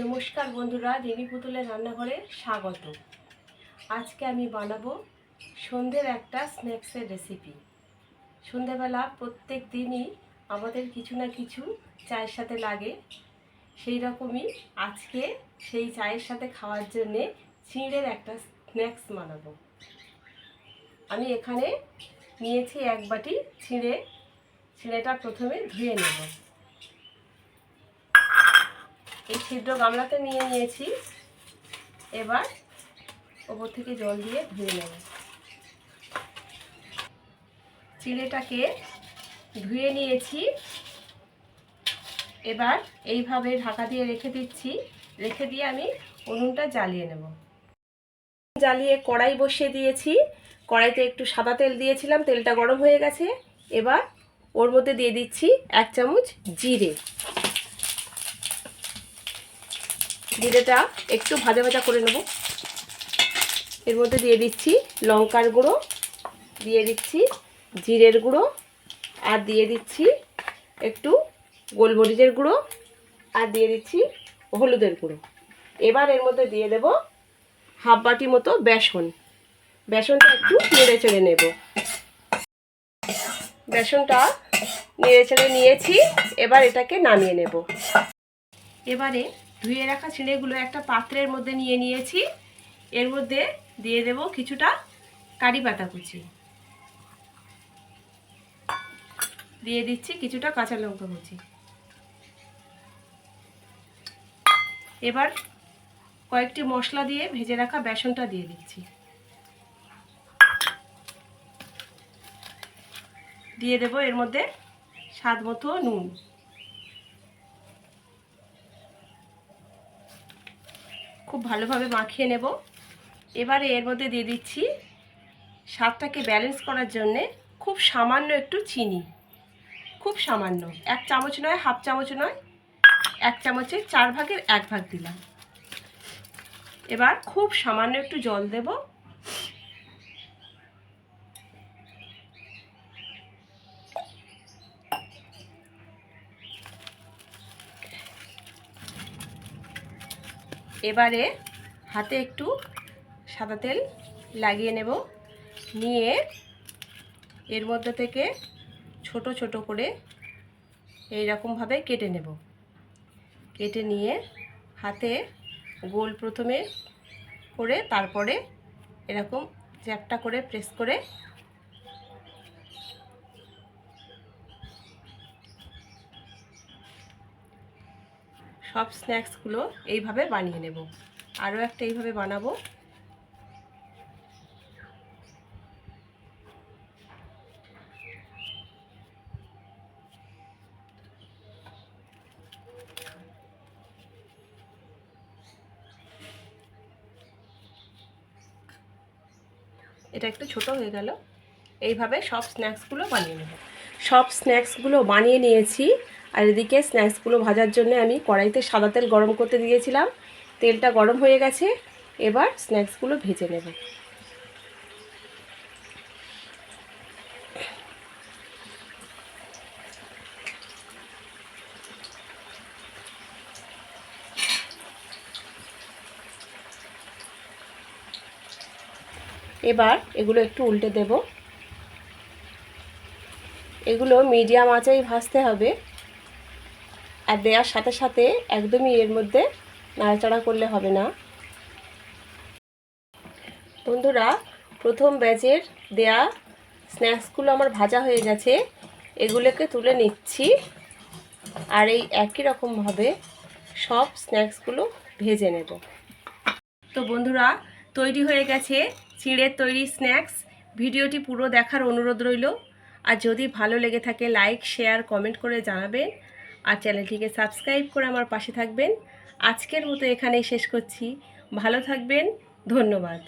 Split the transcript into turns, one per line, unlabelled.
নমস্কার বন্ধুরা, দেবী পুতুলের রান্নাঘরে স্বাগত। আজকে আমি বানাবো সন্ধ্যের একটা স্ন্যাক্সের রেসিপি সন্ধেবেলা প্রত্যেক দিনই আমাদের কিছু না কিছু চায়ের সাথে লাগে। সেই রকমই আজকে সেই চায়ের সাথে খাওয়ার জন্যে চিঁড়ের একটা স্ন্যাক্স বানাবো। আমি এখানে নিয়েছি এক বাটি চিঁড়ে চিঁড়েটা প্রথমে ধুয়ে নেব। এই ছিদ্র গামলাতে নিয়ে নিয়েছি। এবার ওপর থেকে জল দিয়ে ধুয়ে নেব। চিলেটাকে ধুয়ে নিয়েছি। এবার এইভাবে ঢাকা দিয়ে রেখে দিচ্ছি। রেখে দিয়ে আমি উনুনটা জ্বালিয়ে নেব। জ্বালিয়ে কড়াই বসিয়ে দিয়েছি। কড়াইতে একটু সাদা তেল দিয়েছিলাম, তেলটা গরম হয়ে গেছে। এবার ওর মধ্যে দিয়ে দিচ্ছি এক চামচ জিরে। জিরেটা একটু ভাজা ভাজা করে নেব। এর মধ্যে দিয়ে দিচ্ছি লঙ্কার গুঁড়ো, দিয়ে দিচ্ছি জিরের গুঁড়ো, আর দিয়ে দিচ্ছি একটু গোলমরিচের গুঁড়ো, আর দিয়ে দিচ্ছি হলুদের গুঁড়ো। এবার এর মধ্যে দিয়ে দেব হাফ বাটি মতো বেসন। বেসনটা একটু নেড়ে চেড়ে নেব। বেসনটা নেড়ে চেড়ে নিয়েছি, এবার এটাকে নামিয়ে নেব। এবারে ধুয়ে রাখা ছিঁড়েগুলো একটা পাত্রের মধ্যে নিয়ে নিয়েছি। এর মধ্যে দিয়ে দেব কিছুটা কারি পাতা কুচি। দিয়ে দিচ্ছি কিছুটা কাঁচা লঙ্কা কুচি। এবার কয়েকটি মশলা দিয়ে ভেজে রাখা বেসনটা দিয়ে দিচ্ছি। দিয়ে দেব এর মধ্যে স্বাদ মতো নুন। খুব ভালোভাবে মাখিয়ে নেব। এবারে এর মধ্যে দিয়ে দিচ্ছি স্বাদটাকে ব্যালেন্স করার জন্যে খুব সামান্য একটু চিনি। খুব সামান্য, এক চামচ নয়, হাফ চামচ নয়, এক চামচে চার ভাগের এক ভাগ দিলাম। এবার খুব সামান্য একটু জল দেব। এবারে হাতে একটু সাদা তেল লাগিয়ে নেব। নিয়ে এর মধ্যে থেকে ছোট ছোট করে এই রকমভাবে কেটে নেব। কেটে নিয়ে হাতে গোল প্রথমে করে তারপরে এরকম চ্যাপটা করে, প্রেস করে সব স্ন্যাক্সগুলো এইভাবে বানিয়ে নেব। আরও একটা এইভাবে বানাবো। এটা একটু ছোট হয়ে গেল। এইভাবে সব স্ন্যাক্সগুলো বানিয়ে নেব। সব স্ন্যাক্সগুলো বানিয়ে নিয়েছি। আর এদিকে স্ন্যাক্সগুলো ভাজার জন্য আমি কড়াইতে সাদা তেল গরম করতে দিয়েছিলাম। তেলটা গরম হয়ে গেছে, এবার স্ন্যাক্সগুলো ভেজে নেব। এবার এগুলো একটু উল্টে দেব। এগুলো মিডিয়াম আঁচেই ভাজতে হবে। আর দেওয়ার সাথে সাথে একদমই এর মধ্যে নাড়াচাড়া করলে হবে না। বন্ধুরা, প্রথম ব্যাচের দেয়া স্ন্যাক্সগুলো আমার ভাজা হয়ে গেছে। এগুলোকে তুলে নিচ্ছি আর এই একই রকমভাবে সব স্ন্যাক্সগুলো ভেজে নেব। তো বন্ধুরা, তৈরি হয়ে গেছে চিড়ের তৈরি স্ন্যাক্স। ভিডিওটি পুরো দেখার অনুরোধ রইল। আর যদি ভালো লেগে থাকে, লাইক, শেয়ার, কমেন্ট করে জানাবেন। আর চ্যানেলটিকে সাবস্ক্রাইব করে আমার পাশে থাকবেন। আজকের মতো এখানেই শেষ করছি। ভালো থাকবেন। ধন্যবাদ।